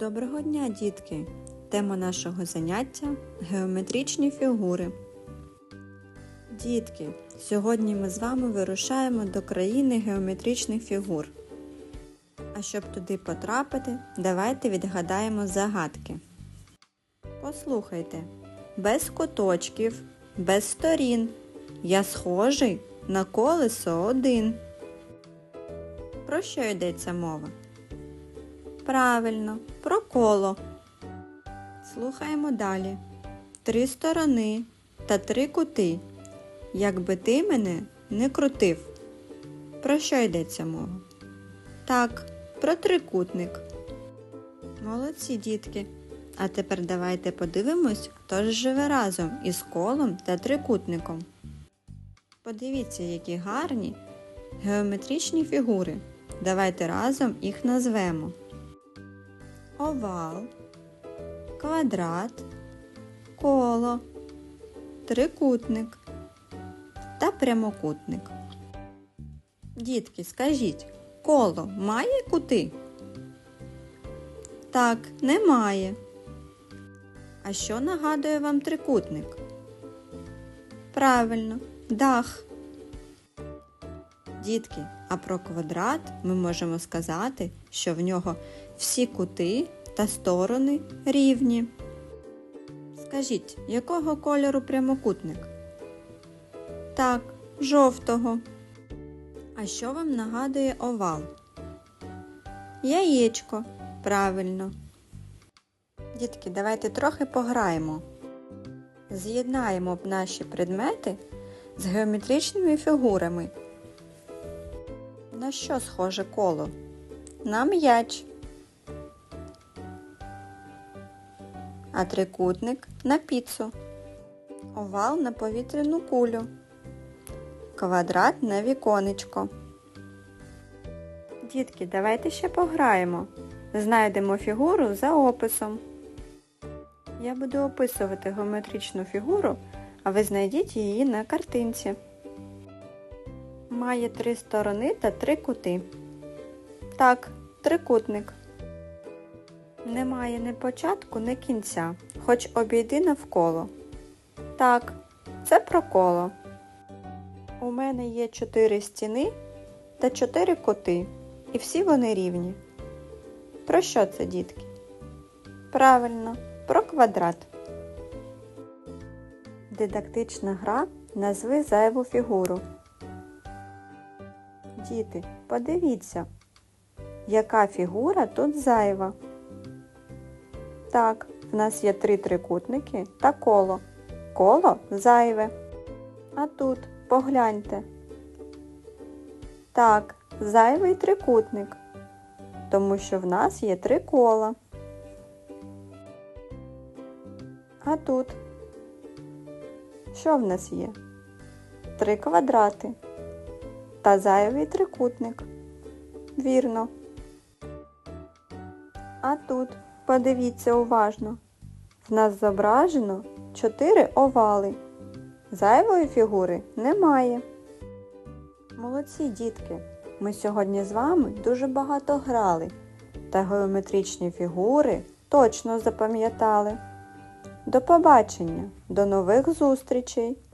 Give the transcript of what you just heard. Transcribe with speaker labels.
Speaker 1: Доброго дня, дітки! Тема нашого заняття геометричні фігури. Дітки, сьогодні ми з вами вирушаємо до країни геометричних фігур. А щоб туди потрапити, давайте відгадаємо загадки. Послухайте, без куточків, без сторін. Я схожий на колесо один. Про що йдеться мова? Правильно, про коло. Слухаємо далі. Три сторони та три кути. Якби ти мене не крутив. Про що йдеться мова? Так, про трикутник. Молодці дітки. А тепер давайте подивимось, хто ж живе разом із колом та трикутником. Подивіться, які гарні геометричні фігури. Давайте разом їх назвемо овал, квадрат, коло, трикутник та прямокутник. Дітки, скажіть, коло має кути? Так, немає. А що нагадує вам трикутник? Правильно, дах. Дітки, а про квадрат ми можемо сказати, що в нього всі кути та сторони рівні. Скажіть, якого кольору прямокутник? Так, жовтого. А що вам нагадує овал? Яєчко. Правильно. Дітки, давайте трохи пограємо. З'єднаємо наші предмети з геометричними фігурами. На що схоже коло? На м'яч. А трикутник на піцу. Овал на повітряну кулю. Квадрат на віконечко. Дітки, давайте ще пограємо. Знайдемо фігуру за описом. Я буду описувати геометричну фігуру, а ви знайдіть її на картинці. Має три сторони та три кути. Так, трикутник. Немає ні початку, ні кінця, хоч обійди навколо. Так, це про коло. У мене є чотири стіни та чотири кути, і всі вони рівні. Про що це, дітки? Правильно, про квадрат. Дидактична гра назви зайву фігуру. Діти, подивіться, яка фігура тут зайва. Так, в нас є три трикутники та коло. Коло зайве. А тут погляньте. Так, зайвий трикутник, тому що в нас є три кола. А тут що в нас є? Три квадрати та зайвий трикутник. Вірно. А тут подивіться уважно. В нас зображено чотири овали. Зайвої фігури немає. Молодці дітки! Ми сьогодні з вами дуже багато грали та геометричні фігури точно запам'ятали. До побачення, до нових зустрічей!